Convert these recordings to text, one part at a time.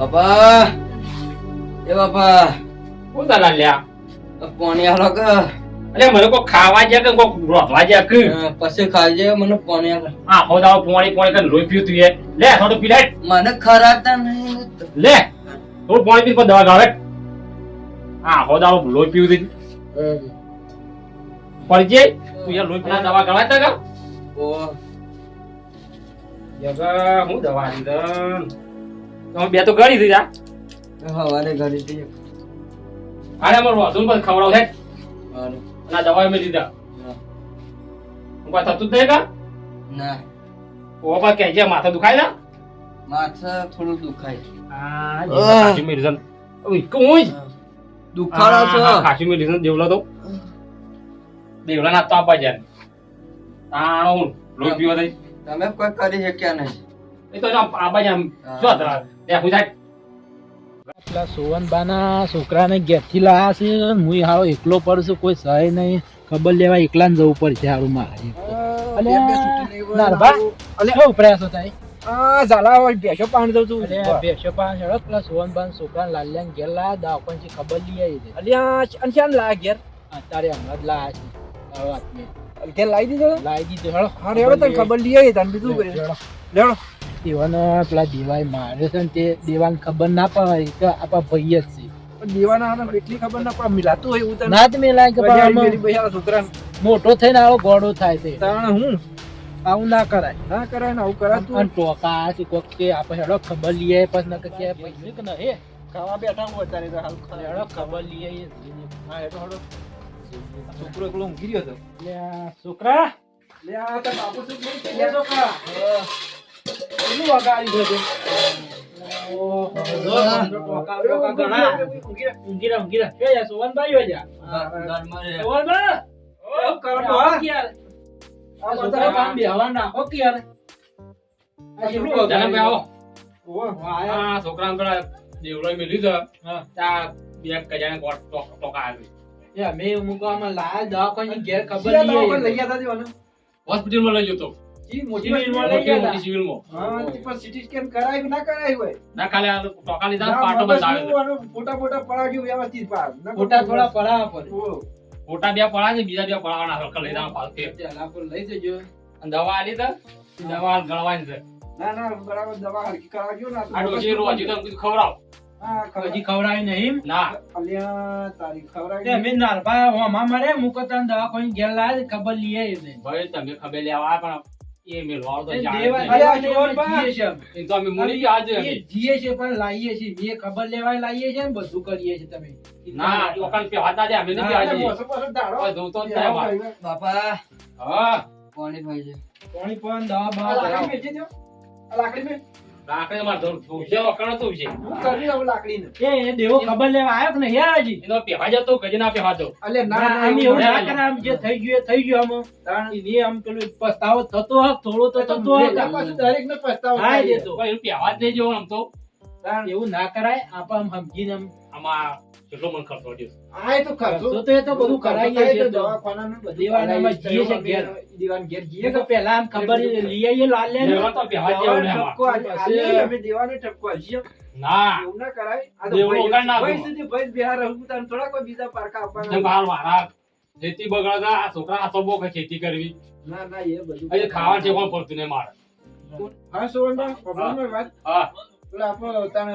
બાપા. એ બાપા. હું તારા લ્યા? પાણી આલો કે? અરે મને કોઈ ખાવા જાય કે કોઈ રોધવા જાય કે? પછી ખાજે મને પોણી આલો. આ હો દાવ પોણી પોણી કરીને લોહી પીવું તું એ લે થોડું પી લે. મને ખરાતા નહીં. લે થોડું પોણી પી દવા ગાવે આ હો દાવ લોઈ પીવું તું પડી જાય? તું યાર લોહી પીના દવા ગાવા તા ઓ યગા હું દવા તમે બે તો ગળી દીધા. હવારે ગળી જઈએ આને અમાર વાધુન પર ખવડાવ છે હારું. અને દવા મેં દીધા હું. કોઈ થતું જ નહીં કા? ના. ઓ કે જે માથા દુખાય ના માથા થોડું દુખાય. હા. કાશી મેડિસન. ઓય કોઈ દુખાડો છો? કાશી મેડિસન દેવલા તો. દેવલા ના તો આપા જાય. તાણો લોહી પીવા દઈ તમે કોઈ કરી શક્યા નહીં. એ તો આપવા જાય શું પેલા સોવનબાના છોકરાને ઘેરથી લાયા છે હું હારો એકલો પડશું કોઈ સહાય નહીં. ખબર લેવા એકલા ને જવું પડશે હારું મારે. અલે ઝાલા હોય ભેંસો પાણી દઉં છું. હેડો પેલા સોવનબાન ઘેર લાયા દાવપણથી ખબર લઈ આવી અલ્યા અને લાયા ઘેર? અત્યારે હમણાં જ લાયા છે. ઘેર લાવી દીધો? લાવી દીધો હેડો હા તને ખબર લઈ આવી તને બીજું કરી હેડો. લેડો પેલા દેવાય મારે છે ને તે દેવાને ખબર ના પડે કે આપણા ભાઈ જ છે. પણ દેવાના હાથમાં એટલી ખબર ના પડે મિલાતું હોય તને? ના જ મેલાય કે બજારી પણ મેલી મોટો થઈને આવો ગોળો થાય છે. તાણે હું? આવું ના કરાય. ના કરાય ને આવું કરાતું અને ટોકા છે કોક કે આપણે હેડો ખબર લઈએ પછી નકર કે પૈસે કે હે? ખાવા બેઠા હું અત્યારે તો હાલ હેડો ખબર લઈએ. હા હેડો હેડો. છોકરો એકલો ઊંઘી રહ્યો હતો. છોકરા. લે આ બાપુ છોકરા. છોકરા દેવલો મેં લીધો ત્યાં બે કજાને ટોકા આવી. અમે મૂકવામાં લાયા દવાખાની ઘેર ખબર હોસ્પિટલમાં લઈ જતો જી, મોટી સિવિલમાં લઈ ગયા મોટી સિવિલમાં હા, પણ CT scan કરાયું ના કરાયું હોય? ના ખાલી આ ટોકા લીધા ના, પાટો મગજ બતાવે શું ફોટા બોટા વ્યવસ્થિત પાડ. ફોટા થોડા પડાવવા પડે. ફોટા બે પડા છે બીજા બે પડાવવાના હલકા લઈ જવા પાલકે લઈ જજો. અને દવા આલી તો દવા ગળવાની છે. ના, ના, બરાબર દવા હરખી કરાવજો ને. આ રોજ હજી તો ખવડાવ. ખબર. હજી ખવડાવી નહીં? ના. અલ્યા, તારી તે ખવડાવી. અમે નારભા હોમાં મળે મુકતન દવાખાની ખબર લઈએ ભાઈ તમે ખબર લેવા પણ એ મેળવાળો તો છીએ અમે. એ તો અમે મૂલી ગયા આજે જીએ છીએ પણ લાવીએ છીએ. મેં ખબર લેવાય લાવીએ છીએ ને બધું કરીએ તમે. ના અમે. બાપા હા. ભાઈ છે પાણી પણ દવા આ લાકડી. દો. લાકડી અમારે ધોર- ધોશે વખણ હતું છે હું કરી દઉં લાકડીને. એ એ દેવો ખબર લેવા આવ્યો કે નહીં યાર એનો પહેવા જતો ગજે ના પહેવા જતો ના, ના, ના, આમ એવું ના ના. કરે આમ જે થઈ ગયું થઈ ગયું આમ તાણ. એને આમ પેલું પસ્તાવો થતો થોડો તો થતો પાછું દરેકને પસ્તાવો થાય. એ તો. કોઈ જ નહીં જો આમ તો તાણ. એવું ના કરાય આપ આમ સમજીને આમ આમાં કેટલો મને ખર્ચો આ એ તો ખર્ચો. ખર્ચો તો એ તો બધું કરાઈ જાય છે દવાખાનાનું બધું દીવાનામાં. જીએ છે ઘેર. દીવાન ઘેર જીએ તો પેલા આમ ખબર લઈ આવીએ લાલ લે દેવા તો પહેવા જ જેવું આમાં. ઠપકો આલી- અમે દેવાનો ટપકો આલીએ. ના એવું ના કરાય. આ તો દેવડો ઓગણ ના ભાઈ સુધી ભાઈ બિહાર રહું તારે થોડા કોઈ બીજા પારકા આપવાના. બાર વાળા ખેતી બગડતા આ છોકરા આ બહુ કે ખેતી કરવી ના, ના, એ બધું. અહીં ખાવા છે કોણ પડતું ને મારે હા, સુવર્ણભાઈ, પ્રોબ્લેમ વાત. હા પેલા આપણો તાણે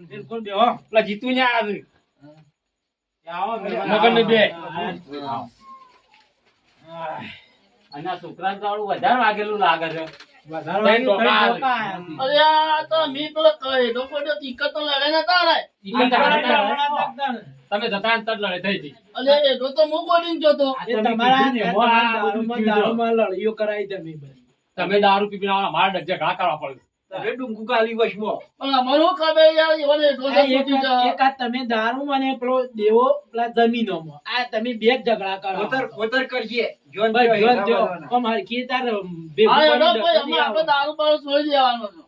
બિલકુલ બેહો પેલા જીતું ને આ છે. આવો મગનને બે. આવો. અને આ છોકરાને તો. ઈ કરતા તમે જતા અંતર લડે લડાઈ થઈ હતી આ તો મૂકો ને જોતો તમારા લડાઈઓ કરાવી તમે. તમે દારૂ પી પીને અમારા ડજે ઝઘડા કરવા પડે. તમે ડુંગુ કાલી વશમાં. પણ અમારું ખબર યાર એવાને એટલો આ બધો એક ખોટી છે. એક આ તમે દારૂ મને પેલો દેવો પેલા જમીનોમાં. આ તમે બે ઝઘડા કરો. ખોતર ખોતર કરીએ. જોન જોન જો. તાર આપણે દારૂ છોડી દેવાનો છે.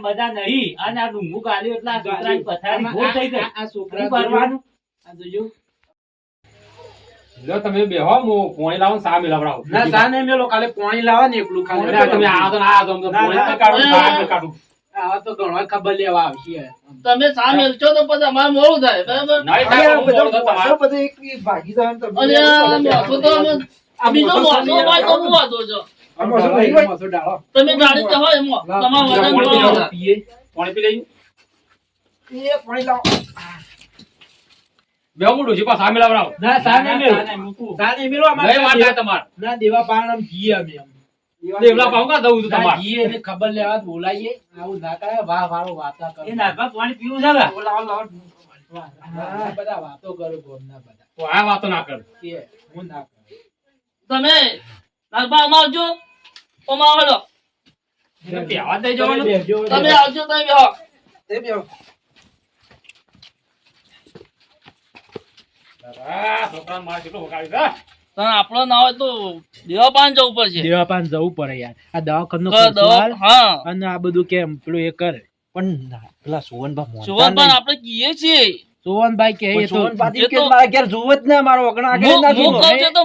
મજા નહીં. અને આ ડુંગો ગાલ્યો એટલે આ પથારી થઈ ગઈ. આ- આ છોકરા કરવાનું? આ જોજો. લો તમે બેહો હું પોણી લાવો સા મિલાવડાવું ના સા નહીં મેલો કાલે પોણી લાવો ને એકલું ખાલી. તમે આ તો આ તો પોણી તો કાઢું સા તો કાઢું. આવા તો ઘણો ખબર લેવા આવશે. તમે સામે છો તો પછી અમારે મોડું થાય બરાબર? નહીં થાય આ તો મોડું તો તમારે. એક એક ભાગી જાય ને તમે અને આ તો અમે આ બીજો મોસો હોય તો હું વાંધો છો? આ તમે ગાડી તો હોય એમાં તમારું. થાય. પોણી પી લઈ પાણી લાવો. બેહો છે પાછા સા મિલાવડાવો ના સા નહીં મેલો ના, ના, મૂકું. મેલો અમારે નહીં વાત થાય તમારે. ના દેવા પાણમ ઘી અમે દેવલા પાઉં દઉં છું તમાર? ઘી એને ખબર લેવા બોલાઈએ આવું ના કરે વાહ વાળો વાતા કરે. એ નાગભા પાણી પીવું છે કે? લાવો, લાવો. બધા વાતો કરો ગોમના બધા. તો આ વાતો ના કર. કે હું ના કરું. તમે કહેવા દઈ જવાનું. તમે આવજો તમે બેહો. એ બેહો. આ છોકરાને મારે કેટલું વગાડ્યું છે તમે આપણો ના હોય તો દેવા જવું પડશે. દેવાપાન જવું પડે યાર. આ દવાખાનો હા. અને આ બધું કેમ? પેલું એ કરે. પણ પેલા. આપણે કીએ છીએ. સોવનભાઈ કે એ કે જોવો જ ના મારો ના તો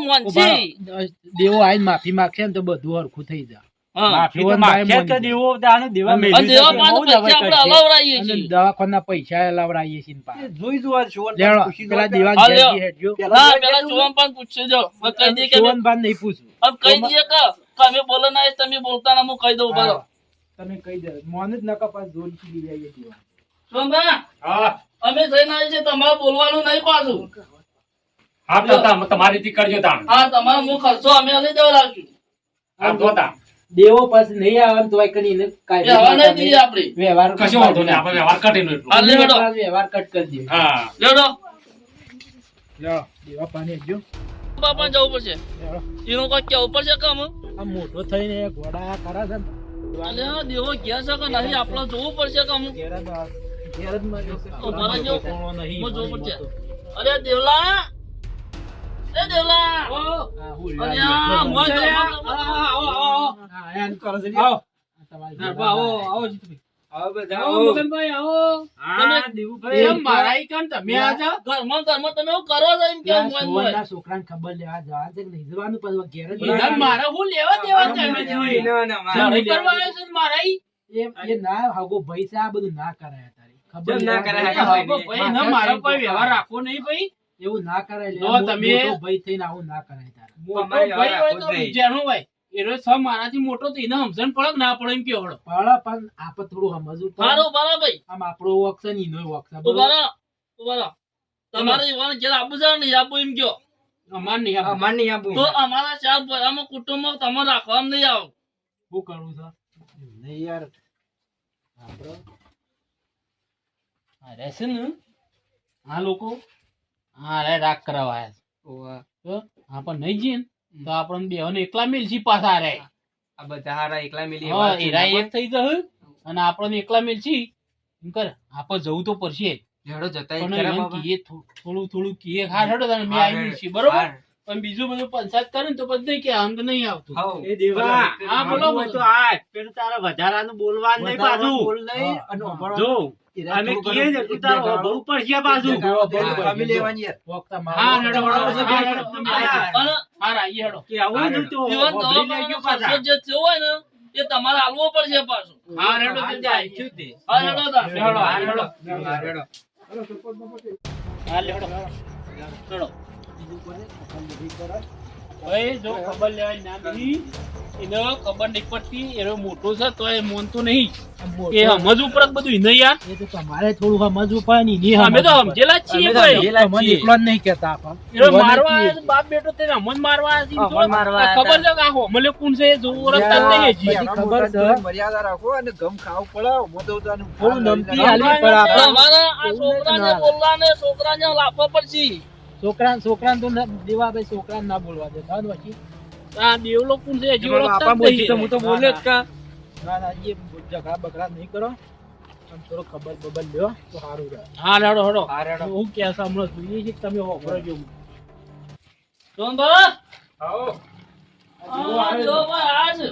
દેવો આઈને માફી માગશે ને તો બધું હરખું થઈ જાય. દવાખાના પૈસા લાવડાવીએ છીએ. જોઈ જોવા પેલા. દેવા નહીં? પૂછવું કે? બોલો ના તમે બોલતા ના હું કહી દઉં બરો તમે કહી દે. મોન જ નકા પાસ જોડથી હા. અમે જઈને આવીએ છીએ તમારે બોલવાનું નહીં પાછું. હા તો તમારી થી કરજો તાણ. હા તમારો હું ખર્ચો અમે લઈ દેવા લાગશું હા જો તાણ. દેવો પછી નહીં આવે તો તોય કરીને કાઈ વ્યવહાર કશો વાંધો નહીં આપણે વ્યવહાર કાઢીને એટલું. હા, લેવડો. વ્યવહાર કટ કરી દઈએ. હા. લેડો લ્યો, દેવા પાણી હેડજો. પણ જવું પડશે. એનો કોઈ કેવું પડશે કામ? આ મોટો થઈને ઘોડા કરા છે ને. અલે દેવો ઘેર છે કે નહીં? આપણે જોવું પડશે કામ. અમે ઘેરમાં આ- જ જોવું પડશે. અરે દેવલા એ દેવલા આ હું અરે લાવ્યો. આ મોય ઘરમાં તો- હા, એમ કરો છો લ્યો. આવો. આવો, આવો જીતુભાઈ. આવો આવો, આવો. મગનભાઈ, આવો. હા, દેવુભાઈ, એમ મારા ઈ તમે આજા. ઘરમાં ઘરમાં તમે એવું કરો છો એમ કે ત્યાં મોય છોકરાને ખબર લેવા જવા છે નહીં જવાનું પછી ઘેર જ ઈધર મારે હું લેવા દેવા તમે જોઈ. ના, ના, મારે તમે નહીં કરવા આવ્યો છો મારા ઈ? એ એ ના હાગો ભાઈ છે આ બધું ના કરાય તારી ખબર ના કરાય? જવાનું. ભાઈ, ભાઈ, ના, મારો કોઈ વ્યવહાર રાખવો નહીં ભાઈ એવું ના કરાય લે. તમે- ભાઈ થઈને આવું ના કરાય તારે. મોટો ભાઈ હોય તો જેનો ભાઈ એનો છ મારાથી મોટો તો એને સમજણ પડે ના પડે એમ પણ થોડું સમજવું મારો ભાઈ. આમ આપણો ને એનો તમારે આપવું છે નહીં આપવું એમ કયો? અમાર નહીં આપવું. અમારે નહીં આપવું. તો અમારા ચાર ભરામાં કુટુંબમાં તમારે રાખવામાં નહીં આવ. શું કરવું છે? નહીં યાર. આપણે અરે છે ને? આ લોકો? આ રે રાગ કરાવવા આયા તો આપણ નહીં જઈએ તો આપણને બેહોને એકલા મેલશી પાછા રે આ બધા હારા એકલા મેલી હા એરા એક થઈ ગયું અને આપણને એકલા મેલશી. એમ કર આપણે જવું તો પડશે. હેડો જતા થોડું થોડું કીએ. હા હેડો તને મેં આવી છી બરોબર? પણ બીજું બધું પંચાયત કરે ને તો બધે કે અંગ નહીં આવતું. એ દેવા હા બોલો તો આ પેલું તારા વધારાનું બોલવાનું નહીં પાછું. બોલ નહીં અને જો. અમે ને પડશે લેવાની હા હેડો હેડો હેડો. કે આવું ને તો જીવન લઈ ગયો જે થયો ને એ તમારે આલવો પડશે પાછું. હા હેડો હા, તમે જાય, જાય. તે? હા હેડો હા હેડો. હેડો. હા હેડો. હેડો. ભાઈ જો ખબર લેવાની ના નહીં એને ખબર નહીં પડતી એનો મોટો છે તો એ મોનતો નહીં એ સમજવું પડે બધું એને યાર એ તો તમારે થોડું સમજવું પડે ને અમે તો સમજેલા છીએ ભાઈ સમજેલા જ તમને છીએ. એકલો જ નહીં કહેતા આપણ. એનો મારવા છીએ. આવ્યો છે, બાપ બેટો તેને અમન મારવા આવ્યા છે. અમન મારવા ખબર છે આ હોમલે કોણ છે જોવું ઓળખતા નહીં હજી. ખબર છે. મર્યાદા રાખો અને ગમ ખાવું પડે ઉમો તો ઉતારનું નમતી પડે આ છોકરાને. બોલવાને છોકરાને પડશે છોકરા છોકરાને તો દેવા ભાઈ છોકરાને ના બોલવા દે. બાદ પછી આ દેવલો કોણ છે હજી ઓળખતા. તો હું તો બોલ્યો જ કા. ના ના એ ઝઘડા બકરા નહીં કરો. આમ થોડો ખબર બબર લ્યો તો સારું રહે. હા રેડો હેડો. હા, રેડો. હું કે હમણાં જોઈએ છે કે તમે વાપરો જો. સોનભા આવો. આ જો ભાઈ.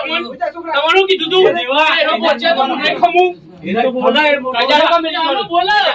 તમારે કીધું તું. રોટી તો હું ખમું. બોલાય, કજાક બોલાય.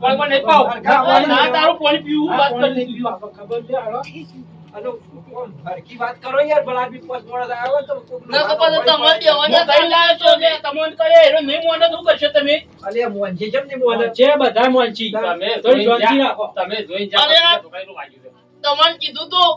પાણી મને નહીં. પાવ. ના તારું પાણી પીવું વાત કરી પીવું, ખબર છે, હાલો. વાત કરો યાર ભલા બી મોડા આવ્યો તો તો કઈ છો તમને કરે એનો નહીં મોને શું કરશો તમે અલે મોહન છે બધા મોંચી. તમે થોડી જોઈ રાખો. તમે જોઈ જાઓ. અરે આ- છોકરાનું વાગ્યું છે. તમને કીધું તું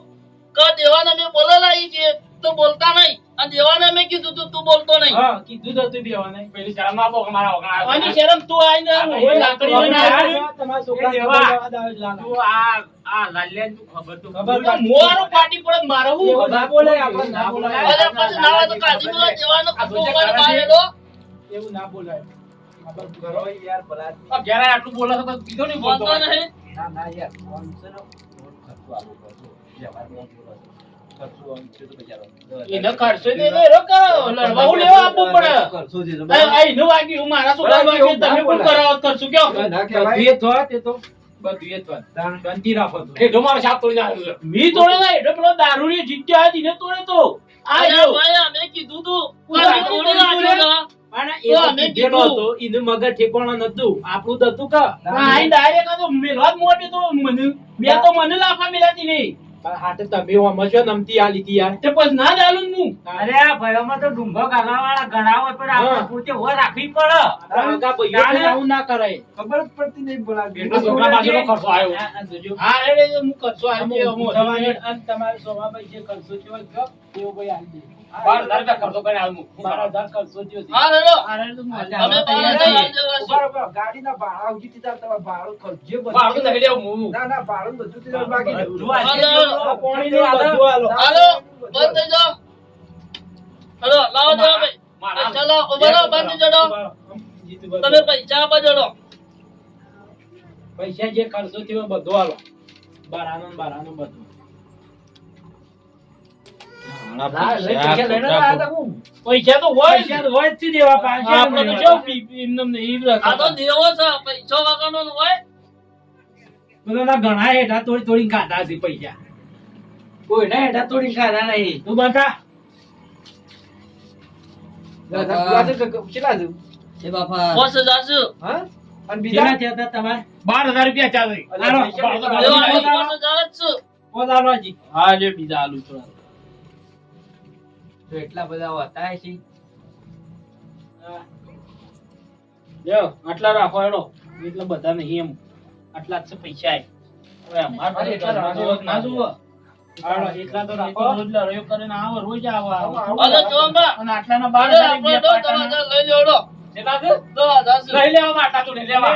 કે દેવાના મેં બોલેલા ઈ છે તો બોલતા નહીં. અને દેવાના મેં કીધું તું તું બોલતો નહીં. હા, કીધું તો તું બેવાને. પેલી શરમ આપો કે મારા વગર આની શરમ તું આઈને હું લાકડી લઈને આવ્યો. તમારા છોકરા દેવા. તું આ આ લાલ્યાને તું ખબર તો ખબર તો મોવાનું ફાટી પડે મારો મારે હું ના બોલે, આપણે ના બોલાય. અરે પછી ના તો કાઢી મેલો દેવાનો કૂતરો ઉપાડીને બહાર એવું ના બોલાય. ખબર કરો યાર બલાત ઘેરા આટલું બોલા તો કીધો નહીં બોલતો નહીં. ના ના યાર ફોન છે ને ખર્ચો વ્યવહારમાં બોલો છો. ખર્ચો આમ છે તો એને લડવા લેવા આપવું પડે. મારા છોકરા તમે કરાવો કયો એ થોત, એ તો બધું એ થોત. શાંતિ રાખો તો. એ ઢોમારો સાપ તોડી નાખ્યો મી તોડે ના એટલે પેલો દારૂની જીત્યા હતી ને તોડે તો. આ જો. અમે કીધું તું અમે તોડી નાખ્યો મગજ ઠેકાણું નતું. આપણું તો હતું કે? મેલવા જ મોટી તો મને બે તો મને લાફા મેલાતી નહીં. પણ હાટે તમે ઓમાં નમતી આ લીધી યાર. તે પછી ના ડાલું હું અરે આ ભાઈઓમાં તો ડુંગો ઘણા હોય પણ. આપણે રાખવી પડે આવું ના કરાય. ખબર પડતી નહીં બોલા એટલો છોકરા પાછળનો ખર્ચો આવ્યો. હા હું તમારે સ્વભાવ જે ખર્ચો થયો હોય ભાઈ દે. બાર હજાર રૂપિયા ખર્ચો કરીને આવ્યો બાર હજાર ખર્ચો થયો. હા રેડો. અમે બાર હજાર. બરાબર ગાડીના ભાડા ઉજી દીધા તમારે ભાડું ખર્ચે બધું. બાળકો નહીં લેવું હું. ના ના ભાડું બધું દીધા બાકી હાલો. આ પાણીનું બધું હાલો. હાલો. બંધ થઈ જાઓ. હાલો લાવો દેવા ભાઈ ચલો ઉભરો બંધ જડો તમે પૈસા જોડો પૈસા જે ખર્ચો થયો બધું આલો બારાનો ને બારાનો બધું. ના, પૈસા તો હોય જ. પૈસા તો હોય જ દેવા પાસે. આપણે તો એમને આ તો દેવો છે પૈસો વગરનો હોય. બધાના ઘણા હેઠા તોડી તોડી ખાધા છે પૈસા. કોઈને હેઠા તોડી ખાધા નહીં. તું બતા બીજા? બાર હજાર રૂપિયા ચાલે. હાલો, બાળકો તો એટલા બધા હતા છે. જો આટલા રાખો હેડો. એટલે બધા નહીં એમ. આટલા જ છે પૈસા. હવે અમારે એટલા ના? એટલા તો રાખો. રોજ લડાઈઓ કરીને આવે, રોજ આવે. અને આટલાના બાર લઈ લેવડો. લઈ લેવા માટે તું લેવા.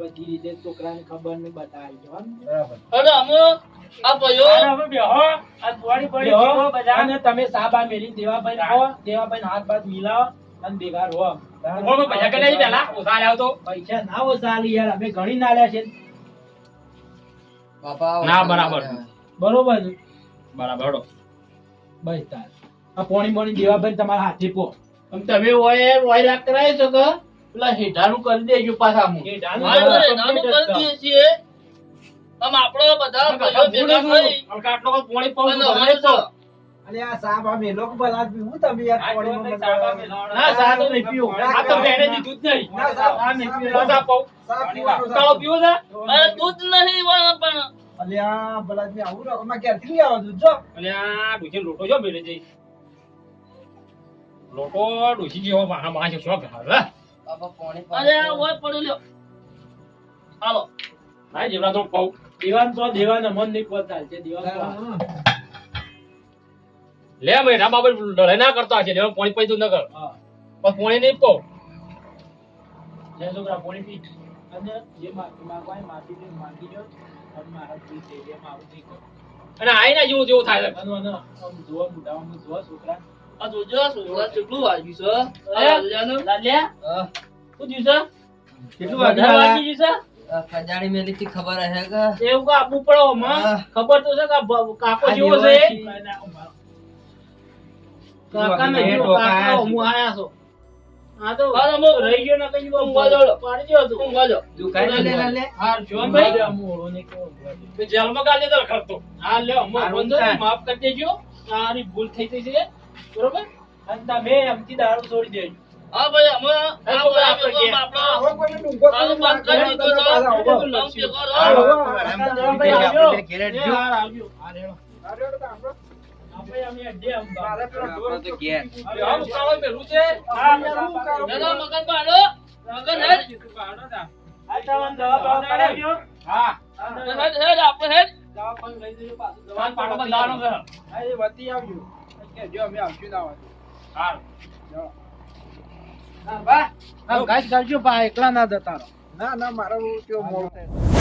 બધી રીતે છોકરાને ખબર ને બતાવી જવાનું. અરે, અમે આ આને હવે બેહો. આ થોડી પડી બેહો. અને તમે સાબા મેલી દેવાભાઈ આવો દેવાભાઈ હાથ બાદ મિલાવો અને ભેગા રહો. ઓમે પૈસા કલે પેલા ઓસા લાવ તો? પૈસા ના ઓસા લી યાર અમે ઘણી નાલ્યા છે. ના બરાબર. બરોબર? છે બરાબર. હેડો. બસ તાર. આ પોણી પોણી દેવાભાઈ તમારા હાથે પો. તમે ઓય ઓય રાખ કરાય છો કે પેલા હેઠાનું કરી દેજો પાછા હું કરી દઈએ છીએ. આમ આપણે બધા ભેગા થઈ. પોણી તો. આ આ મેલો કે તમે યાર સાબા નહીં આ તો બેને દીધું જ નહીં. ના, સાહેબ, આ નહીં પીવું. બસ આ પાઉં. સાહેબ પીવાનું ઉકાળો સાહેબ. પીવો છે? અરે દૂધ નહીં પણ. પણ અલ્યા ભલા આદમી આવું રાખો માં ક્યારથી લઈ આવો દૂધ જો? અને આ લોટો જો મેલે જઈ. લોટો ડોશી જેવો વાહ વાહ છે અરે આ ઓય પડી લ્યો. હાલો. ના જેવડા તો પાઉં દેવાન તો દેવાન અમન નહીં પહોંચાય છે દેવાન તો લે બેઠા બાબત લડાઈ ના કરતો હશે લેવાનું પાણી પૈતું ન કર. પણ પાણી નહીં પાઉં લે છોકરા પોણી પી. અને જે માફી માંગવા હોય માફી લઈને અને મારા ભૂલ થઈ ગઈ આવું નહીં કરો. અને આઈ ના જેવું જેવું થાય છે. જોવા જોવા છોકરા. આ જોજો છોકરા કેટલું વાગ્યું છે આ લાલ્યા શું થયું છે કેટલું વાગી ગયું છે ખજાડી મેલી થી ખબર હે કે એવું કા આપવું પડો હમણાં. ખબર તો છે કે કાકો જેવો છે. કાકા ને કાકા હું આયા છો હા તો હા, તમે રહી ગયો ના કઈ જાઓ. પાડી દ્યો તું. ઊંઘવા જાઓ. લે લે હા જો ભાઈ આમ ઓળો ને તો જેલમાં ગાલે દે ખર્ચો હા લ્યો હમણાં બંધો માફ કરી દેજો તારી ભૂલ થઈ ગઈ છે બરોબર? અને તમે એમથી દારૂ છોડી દેજો. હા ભાઈ અમે આપણે હેડ. દવા પણ લઈ દેજો પાછું. દવા પાટો બંધાવાનો છે હા, એ વતી આવજો. અમે આવશું ના આવશું. હા હા, ગાઈસ કરજો પા એકલા ના જતા ના ના મારો કેવો મોડ થાય